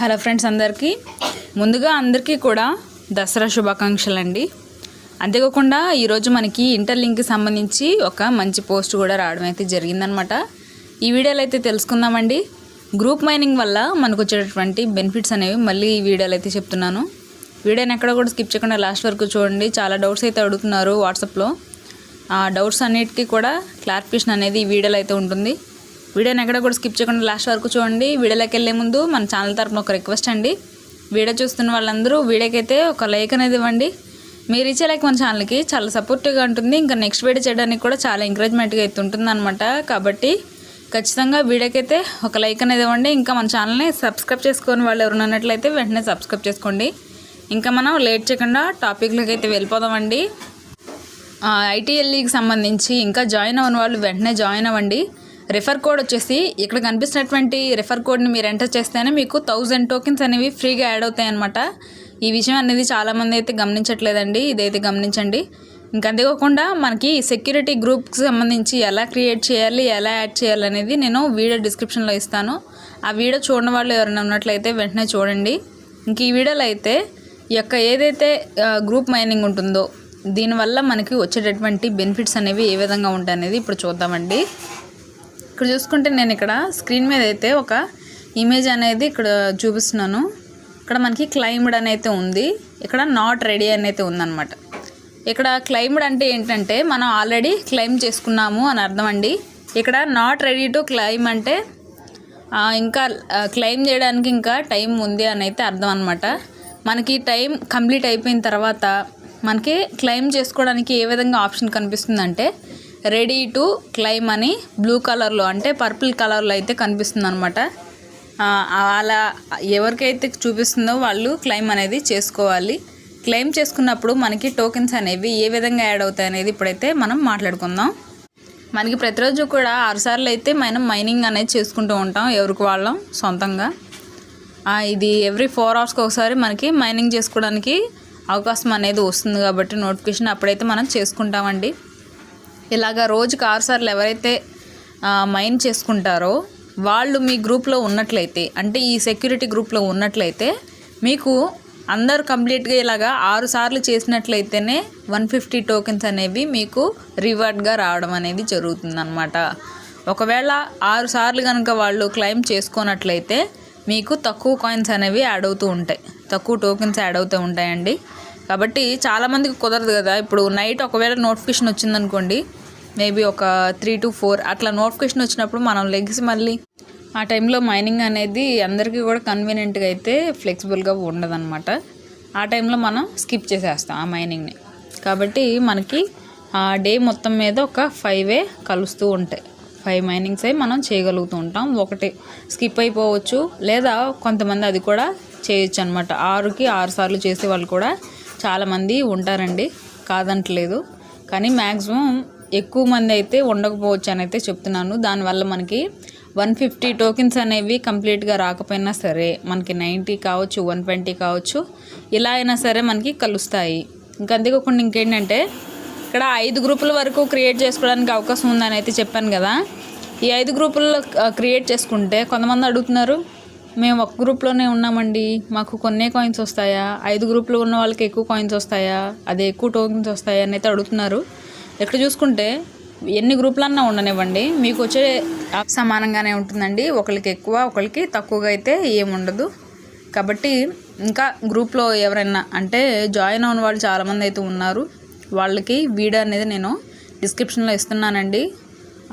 Hello friends అందరికీ. ముందుగా అందరికీ కూడా దసరా శుభాకాంక్షలు అండి అంతేకాకుండా ఈరోజు మనకి ఇంటర్లింక్కి సంబంధించి ఒక మంచి పోస్ట్ కూడా రావడం అయితే జరిగిందనమాట ఈ వీడియోలో అయితే తెలుసుకుందామండి. గ్రూప్ మైనింగ్ వల్ల మనకు వచ్చేటటువంటి బెనిఫిట్స్ అనేవి మళ్ళీ ఈ వీడియోలో అయితే చెప్తున్నాను. వీడియోని ఎక్కడ కూడా స్కిప్ చేయకుండా లాస్ట్ వరకు చూడండి. చాలా డౌట్స్ అయితే అడుగుతున్నారు వాట్సాప్లో. ఆ డౌట్స్ అన్నిటికీ కూడా క్లారిఫికేషన్ అనేది ఈ వీడియోలో అయితే ఉంటుంది. వీడియోని ఎక్కడ కూడా స్కిప్ చేయకుండా లాస్ట్ వరకు చూడండి. వీడియోలోకి వెళ్ళే ముందు మన ఛానల్ తరపున ఒక రిక్వెస్ట్ అండి. వీడియో చూస్తున్న వాళ్ళందరూ వీడియోకైతే ఒక లైక్ అనేది ఇవ్వండి. మీరు ఇచ్చే లైక్ మన ఛానల్కి చాలా సపోర్టివ్గా ఉంటుంది. ఇంకా నెక్స్ట్ వీడియో చేయడానికి కూడా చాలా ఎంకరేజ్మెంట్గా అయితే ఉంటుంది కాబట్టి ఖచ్చితంగా వీడియోకైతే ఒక లైక్ అనేది ఇవ్వండి. ఇంకా మన ఛానల్ని సబ్స్క్రైబ్ చేసుకొని వాళ్ళు ఎవరు ఉన్నట్లయితే వెంటనే సబ్స్క్రైబ్ చేసుకోండి. ఇంకా మనం లేట్ చేయకుండా టాపిక్లోకి అయితే వెళ్ళిపోదామండి. ఐటీఎల్ఈకి సంబంధించి ఇంకా జాయిన్ అవ్వని వాళ్ళు వెంటనే జాయిన్ అవ్వండి. రెఫర్ కోడ్ వచ్చేసి ఇక్కడ కనిపిస్తున్నటువంటి రెఫర్ కోడ్ని మీరు ఎంటర్ చేస్తేనే మీకు థౌజండ్ టోకెన్స్ అనేవి ఫ్రీగా యాడ్ అవుతాయి అనమాట ఈ విషయం అనేది చాలామంది అయితే గమనించట్లేదండి. ఇదైతే గమనించండి. ఇంకా అంతేకాకుండా మనకి సెక్యూరిటీ గ్రూప్కి సంబంధించి ఎలా క్రియేట్ చేయాలి ఎలా యాడ్ చేయాలి అనేది నేను వీడియో డిస్క్రిప్షన్లో ఇస్తాను. ఆ వీడియో చూడని వాళ్ళు ఎవరైనా ఉన్నట్లయితే వెంటనే చూడండి. ఇంక ఈ వీడియోలో అయితే ఈ యొక్క ఏదైతే గ్రూప్ మైనింగ్ ఉంటుందో దీనివల్ల మనకి వచ్చేటటువంటి బెనిఫిట్స్ అనేవి ఏ విధంగా ఉంటాయి అనేది ఇప్పుడు చూద్దామండి. ఇక్కడ చూసుకుంటే నేను ఇక్కడ స్క్రీన్ మీద అయితే ఒక ఇమేజ్ అనేది ఇక్కడ చూపిస్తున్నాను. ఇక్కడ మనకి క్లైమ్డ్ అని అయితే ఉంది. ఇక్కడ నాట్ రెడీ అని అయితే ఉందన్నమాట. ఇక్కడ క్లైమ్డ్ అంటే ఏంటంటే మనం ఆల్రెడీ క్లైమ్ చేసుకున్నాము అని అర్థం అండి. ఇక్కడ నాట్ రెడీ టు క్లైమ్ అంటే ఇంకా క్లెయిమ్ చేయడానికి ఇంకా టైం ఉంది అని అయితే అర్థం అనమాట మనకి టైం కంప్లీట్ అయిపోయిన తర్వాత మనకి క్లెయిమ్ చేసుకోవడానికి ఏ విధంగా ఆప్షన్ కనిపిస్తుందంటే రెడీ టు క్లెయిమ్ అని బ్లూ కలర్లో అంటే పర్పుల్ కలర్లో అయితే కనిపిస్తుంది అనమాట అలా ఎవరికైతే చూపిస్తుందో వాళ్ళు క్లైమ్ అనేది చేసుకోవాలి. క్లెయిమ్ చేసుకున్నప్పుడు మనకి టోకెన్స్ అనేవి ఏ విధంగా యాడ్ అవుతాయి అనేది ఇప్పుడైతే మనం మాట్లాడుకుందాం. మనకి ప్రతిరోజు కూడా ఆరుసార్లు అయితే మనం మైనింగ్ అనేది చేసుకుంటూ ఉంటాం ఎవరికి వాళ్ళం సొంతంగా. ఇది ఎవ్రీ ఫోర్ అవర్స్కి ఒకసారి మనకి మైనింగ్ చేసుకోవడానికి అవకాశం అనేది వస్తుంది కాబట్టి నోటిఫికేషన్ అప్పుడైతే మనం చేసుకుంటామండి. ఇలాగ రోజుకి ఆరుసార్లు ఎవరైతే మైండ్ మైన్ చేసుకుంటారో వాళ్ళు మీ గ్రూప్లో ఉన్నట్లయితే అంటే ఈ సెక్యూరిటీ గ్రూప్లో ఉన్నట్లయితే మీకు అందరు కంప్లీట్గా ఇలాగా ఆరు సార్లు చేసినట్లయితేనే వన్ ఫిఫ్టీ టోకెన్స్ అనేవి మీకు రివార్డ్గా రావడం అనేది జరుగుతుందన్నమాట. ఒకవేళ ఆరు సార్లు కనుక వాళ్ళు క్లెయిమ్ చేసుకున్నట్లయితే మీకు తక్కువ కాయిన్స్ అనేవి యాడ్ అవుతూ ఉంటాయి. తక్కువ టోకెన్స్ యాడ్ అవుతూ ఉంటాయండి. కాబట్టి చాలామందికి కుదరదు కదా. ఇప్పుడు నైట్ ఒకవేళ నోటిఫికేషన్ వచ్చిందనుకోండి మేబీ ఒక త్రీ టు ఫోర్ అట్లా నోటిఫికేషన్ వచ్చినప్పుడు మనం లెగ్స్ మళ్ళీ ఆ టైంలో మైనింగ్ అనేది అందరికీ కూడా కన్వీనియంట్గా అయితే ఫ్లెక్సిబుల్గా ఉండదన్నమాట. ఆ టైంలో మనం స్కిప్ చేసేస్తాం ఆ మైనింగ్ని. కాబట్టి మనకి ఆ డే మొత్తం మీద ఒక ఫైవే కలుస్తూ ఉంటాయి. ఫైవ్ మైనింగ్స్ అయి మనం చేయగలుగుతూ ఉంటాం. ఒకటి స్కిప్ అయిపోవచ్చు. లేదా కొంతమంది అది కూడా చేయొచ్చు అనమాట ఆరుకి ఆరు సార్లు చేసే వాళ్ళు కూడా చాలామంది ఉంటారండి. కాదంటలేదు. కానీ మ్యాక్సిమం ఎక్కువ మంది అయితే ఉండకపోవచ్చు అని అయితే చెప్తున్నాను దానివల్ల మనకి వన్ ఫిఫ్టీ టోకెన్స్ అనేవి కంప్లీట్గా రాకపోయినా సరే మనకి నైంటీ కావచ్చు వన్ ట్వంటీ కావచ్చు ఇలా అయినా సరే మనకి కలుస్తాయి. ఇంకా అంతేకాకుండా ఇంకేంటంటే ఇక్కడ ఐదు గ్రూపుల వరకు క్రియేట్ చేసుకోవడానికి అవకాశం ఉందని అయితే చెప్పాను కదా. ఈ ఐదు గ్రూపుల్లో క్రియేట్ చేసుకుంటే కొంతమంది అడుగుతున్నారు మేము ఒక గ్రూప్లోనే ఉన్నామండి మాకు కొన్ని కాయిన్స్ వస్తాయా? ఐదు గ్రూప్లో ఉన్న వాళ్ళకి ఎక్కువ కాయిన్స్ వస్తాయా? అదే ఎక్కువ టోకెన్స్ వస్తాయా? అని అయితే అడుగుతున్నారు. ఇక్కడ చూసుకుంటే ఎన్ని గ్రూపులన్నా ఉండనివ్వండి. మీకు వచ్చే సమానంగానే ఉంటుందండి. ఒకరికి ఎక్కువ ఒకరికి తక్కువగా అయితే ఏముండదు. కాబట్టి ఇంకా గ్రూప్లో ఎవరైనా అంటే జాయిన్ అయిన వాళ్ళు చాలామంది అయితే ఉన్నారు. వాళ్ళకి వీడియో అనేది నేను డిస్క్రిప్షన్లో ఇస్తున్నానండి.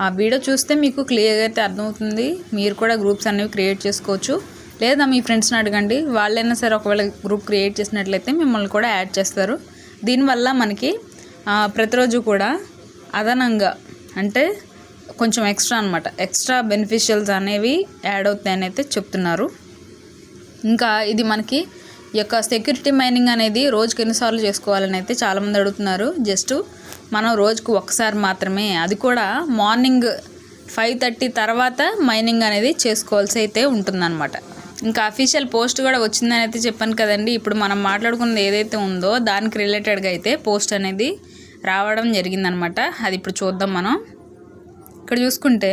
ఆ వీడియో చూస్తే మీకు క్లియర్గా అయితే అర్థమవుతుంది. మీరు కూడా గ్రూప్స్ అనేవి క్రియేట్ చేసుకోవచ్చు. లేదా మీ ఫ్రెండ్స్ని అడగండి. వాళ్ళైనా సరే ఒకవేళ గ్రూప్ క్రియేట్ చేసినట్లయితే మిమ్మల్ని కూడా యాడ్ చేస్తారు. దీనివల్ల మనకి ప్రతిరోజు కూడా అదనంగా అంటే కొంచెం ఎక్స్ట్రా అనమాట ఎక్స్ట్రా బెనిఫిషియల్స్ అనేవి యాడ్ అవుతాయని అయితే చెప్తున్నారు. ఇంకా ఇది మనకి ఈ యొక్క సెక్యూరిటీ మైనింగ్ అనేది రోజుకి ఎన్నిసార్లు చేసుకోవాలని అయితే చాలామంది అడుగుతున్నారు. జస్ట్ మనం రోజుకు ఒకసారి మాత్రమే. అది కూడా మార్నింగ్ ఫైవ్ థర్టీ తర్వాత మైనింగ్ అనేది చేసుకోవాల్సి అయితే ఉంటుందన్నమాట. ఇంకా అఫీషియల్ పోస్ట్ కూడా వచ్చిందని అయితే చెప్పాను కదండి. ఇప్పుడు మనం మాట్లాడుకున్నది ఏదైతే ఉందో దానికి రిలేటెడ్గా అయితే పోస్ట్ అనేది రావడం జరిగిందనమాట. అది ఇప్పుడు చూద్దాం మనం. ఇక్కడ చూసుకుంటే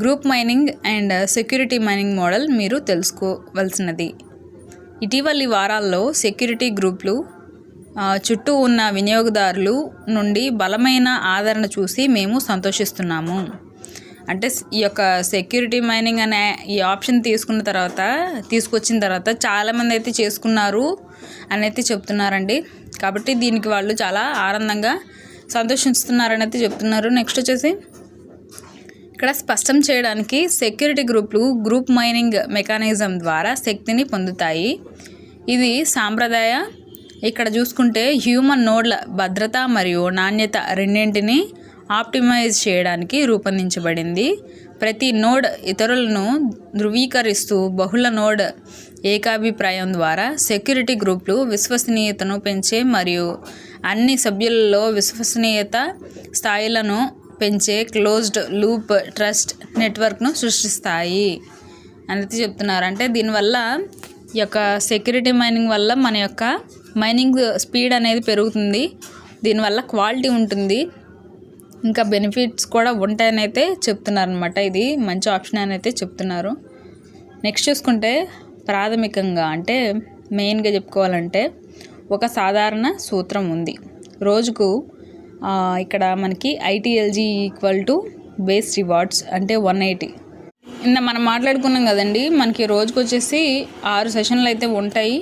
group mining and security mining model మీరు తెలుసుకోవలసినది. ఇటీవలి వారాల్లో సెక్యూరిటీ గ్రూపులు చుట్టూ ఉన్న వినియోగదారులు నుండి బలమైన ఆదరణ చూసి మేము సంతోషిస్తున్నాము. అంటే ఈ యొక్క సెక్యూరిటీ మైనింగ్ అనే ఈ ఆప్షన్ తీసుకున్న తర్వాత తీసుకొచ్చిన తర్వాత చాలామంది అయితే చేసుకున్నారు అని అయితే చెప్తున్నారండి. కాబట్టి దీనికి వాళ్ళు చాలా ఆనందంగా సంతోషిస్తున్నారని అయితే చెప్తున్నారు. నెక్స్ట్ వచ్చేసి ఇక్కడ స్పష్టం చేయడానికి సెక్యూరిటీ గ్రూపులు గ్రూప్ మైనింగ్ మెకానిజం ద్వారా శక్తిని పొందుతాయి. ఇది సాంప్రదాయ ఇక్కడ చూసుకుంటే హ్యూమన్ నోడ్ల భద్రత మరియు నాణ్యత రెండింటిని ఆప్టిమైజ్ చేయడానికి రూపొందించబడింది. ప్రతి నోడ్ ఇతరులను ధృవీకరిస్తూ బహుళ నోడ్ ఏకాభిప్రాయం ద్వారా సెక్యూరిటీ గ్రూపులు విశ్వసనీయతను పెంచే మరియు అన్ని సభ్యులలో విశ్వసనీయత స్థాయిలను పెంచే క్లోజ్డ్ లూప్ ట్రస్ట్ నెట్వర్క్ను సృష్టిస్తాయి. అనేది చెప్తున్నారు. అంటే దీనివల్ల ఈ యొక్క సెక్యూరిటీ మైనింగ్ వల్ల మన యొక్క మైనింగ్ స్పీడ్ అనేది పెరుగుతుంది. దీనివల్ల క్వాలిటీ ఉంటుంది. ఇంకా బెనిఫిట్స్ కూడా ఉంటాయని అయితే చెప్తున్నారు అనమాట ఇది మంచి ఆప్షన్ అని అయితే చెప్తున్నారు. నెక్స్ట్ చూసుకుంటే ప్రాథమికంగా అంటే మెయిన్గా చెప్పుకోవాలంటే ఒక సాధారణ సూత్రం ఉంది. రోజుకు ఇక్కడ మనకి ITLG equal to base rewards అంటే వన్ ఎయిటీ. నిన్న మనం మాట్లాడుకున్నాం కదండి మనకి రోజుకు వచ్చేసి ఆరు సెషన్లు అయితే ఉంటాయి.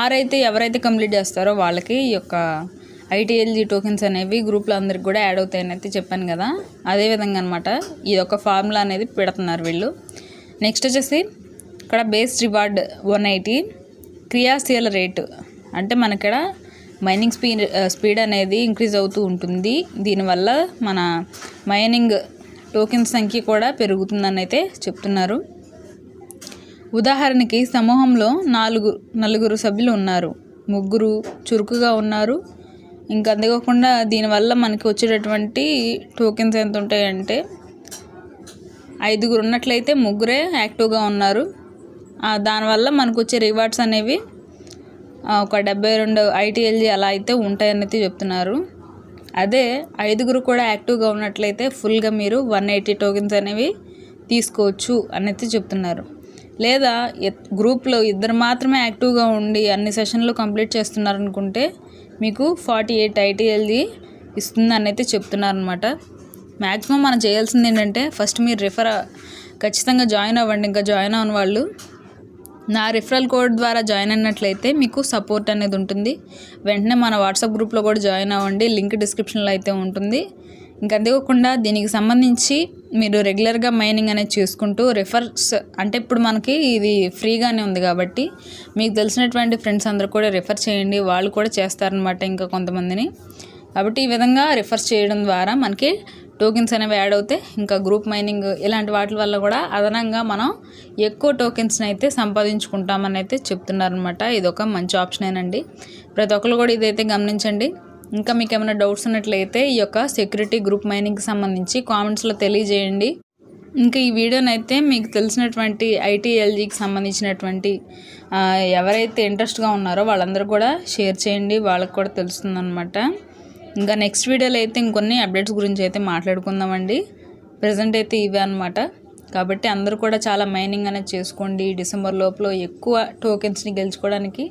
ఆరైతే ఎవరైతే కంప్లీట్ చేస్తారో వాళ్ళకి ఈ యొక్క ఐటీఎల్జీ టోకెన్స్ అనేవి గ్రూప్లో అందరికి కూడా యాడ్ అవుతాయని అయితే చెప్పాను కదా. అదే విధంగా అనమాట ఈ యొక్క ఫార్ములా అనేది పెడుతున్నారు వీళ్ళు. నెక్స్ట్ వచ్చేసి ఇక్కడ బేస్ రివార్డ్ వన్ ఎయిటీ. క్రియాశీల రేటు. అంటే మనకిక్కడ మైనింగ్ స్పీడ్ స్పీడ్ అనేది ఇంక్రీజ్ అవుతూ ఉంటుంది. దీనివల్ల మన మైనింగ్ టోకెన్ సంఖ్య కూడా పెరుగుతుందని అయితే చెప్తున్నారు. ఉదాహరణకి సమూహంలో నాలుగు నలుగురు సభ్యులు ఉన్నారు. ముగ్గురు చురుకుగా ఉన్నారు. ఇంకా అంతేకాకుండా దీనివల్ల మనకి వచ్చేటటువంటి టోకెన్స్ ఎంత ఉంటాయంటే ఐదుగురు ఉన్నట్లయితే ముగ్గురే యాక్టివ్గా ఉన్నారు. దానివల్ల మనకు వచ్చే రివార్డ్స్ అనేవి ఒక డెబ్బై రెండు ఐటీఎల్జీ అలా అయితే ఉంటాయని చెప్తున్నారు. అదే ఐదుగురు కూడా యాక్టివ్గా ఉన్నట్లయితే ఫుల్గా మీరు వన్ ఎయిటీ టోకెన్స్ అనేవి తీసుకోవచ్చు అనేది చెప్తున్నారు. లేదా గ్రూప్లో ఇద్దరు మాత్రమే యాక్టివ్గా ఉండి అన్ని సెషన్లు కంప్లీట్ చేస్తున్నారు అనుకుంటే మీకు ఫార్టీ ఎయిట్ ఐటీఎల్జీ ఇస్తుంది అయితే చెప్తున్నారు అనమాట మ్యాక్సిమం మనం చేయాల్సింది ఏంటంటే ఫస్ట్ మీరు రిఫర్ ఖచ్చితంగా జాయిన్ అవ్వండి. ఇంకా జాయిన్ అవ్వని వాళ్ళు నా రిఫరల్ కోడ్ ద్వారా జాయిన్ అయినట్లయితే మీకు సపోర్ట్ అనేది ఉంటుంది. వెంటనే మన వాట్సాప్ గ్రూప్లో కూడా జాయిన్ అవ్వండి. లింక్ డిస్క్రిప్షన్లో అయితే ఉంటుంది. ఇంకా అంతేకాకుండా దీనికి సంబంధించి మీరు రెగ్యులర్గా మైనింగ్ అనేది చేసుకుంటూ రిఫర్స్ అంటే ఇప్పుడు మనకి ఇది ఫ్రీగానే ఉంది కాబట్టి మీకు తెలిసినటువంటి ఫ్రెండ్స్ అందరూ కూడా రిఫర్ చేయండి. వాళ్ళు కూడా చేస్తారనమాట ఇంకా కొంతమందిని. కాబట్టి ఈ విధంగా రిఫర్ చేయడం ద్వారా మనకి టోకెన్స్ అనేవి యాడ్ అవుతే ఇంకా గ్రూప్ మైనింగ్ ఇలాంటి వాటి వల్ల కూడా అదనంగా మనం ఎక్కువ టోకెన్స్ని అయితే సంపాదించుకుంటామని అయితే చెప్తున్నారనమాట ఇది ఒక మంచి ఆప్షనేనండి ప్రతి ఒక్కరు కూడా ఇదైతే గమనించండి. ఇంకా మీకు ఏమైనా డౌట్స్ ఉన్నట్లయితే ఈ యొక్క సెక్యూరిటీ గ్రూప్ మైనింగ్కి సంబంధించి కామెంట్స్లో తెలియజేయండి. ఇంకా ఈ వీడియోని అయితే మీకు తెలిసినటువంటి ఐటీఎల్జీకి సంబంధించినటువంటి ఎవరైతే ఇంట్రెస్ట్గా ఉన్నారో వాళ్ళందరూ కూడా షేర్ చేయండి. వాళ్ళకి కూడా తెలుస్తుందన్నమాట. ఇంకా నెక్స్ట్ వీడియోలో అయితే ఇంకొన్ని అప్డేట్స్ గురించి అయితే మాట్లాడుకుందామండి. ప్రజెంట్ అయితే ఇవే అనమాట కాబట్టి అందరూ కూడా చాలా మైనింగ్ అనేది చేసుకోండి. డిసెంబర్ లోపల ఎక్కువ టోకెన్స్ని గెలుచుకోవడానికి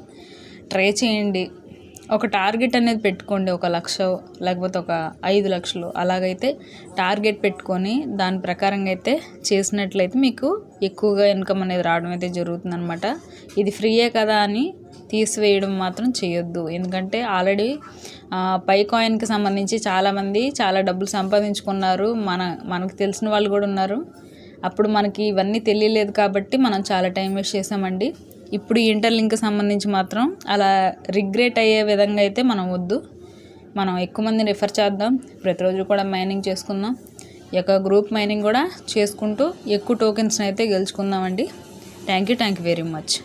ట్రై చేయండి. ఒక టార్గెట్ అనేది పెట్టుకోండి ఒక లక్ష లేకపోతే ఒక ఐదు లక్షలు. అలాగైతే టార్గెట్ పెట్టుకొని దాని ప్రకారంగా అయితే చేసినట్లయితే మీకు ఎక్కువగా ఇన్కమ్ అనేది రావడం అయితే జరుగుతుందన్నమాట. ఇది ఫ్రీయే కదా అని తీసివేయడం మాత్రం చేయొద్దు. ఎందుకంటే ఆల్రెడీ పై కాయిన్కి సంబంధించి చాలామంది చాలా డబ్బులు సంపాదించుకున్నారు. మన మనకు తెలిసిన వాళ్ళు కూడా ఉన్నారు. అప్పుడు మనకి ఇవన్నీ తెలియలేదు కాబట్టి మనం చాలా టైం వేస్ట్ చేసామండి ఇప్పుడు ఈ సంబంధించి మాత్రం అలా రిగ్రెట్ అయ్యే విధంగా అయితే మనం వద్దు. మనం ఎక్కువ మందిని రిఫర్ చేద్దాం. ప్రతిరోజు కూడా మైనింగ్ చేసుకుందాం. ఈ యొక్క గ్రూప్ మైనింగ్ కూడా చేసుకుంటూ ఎక్కువ టోకెన్స్ని అయితే గెలుచుకుందామండి. Thank you thank you very much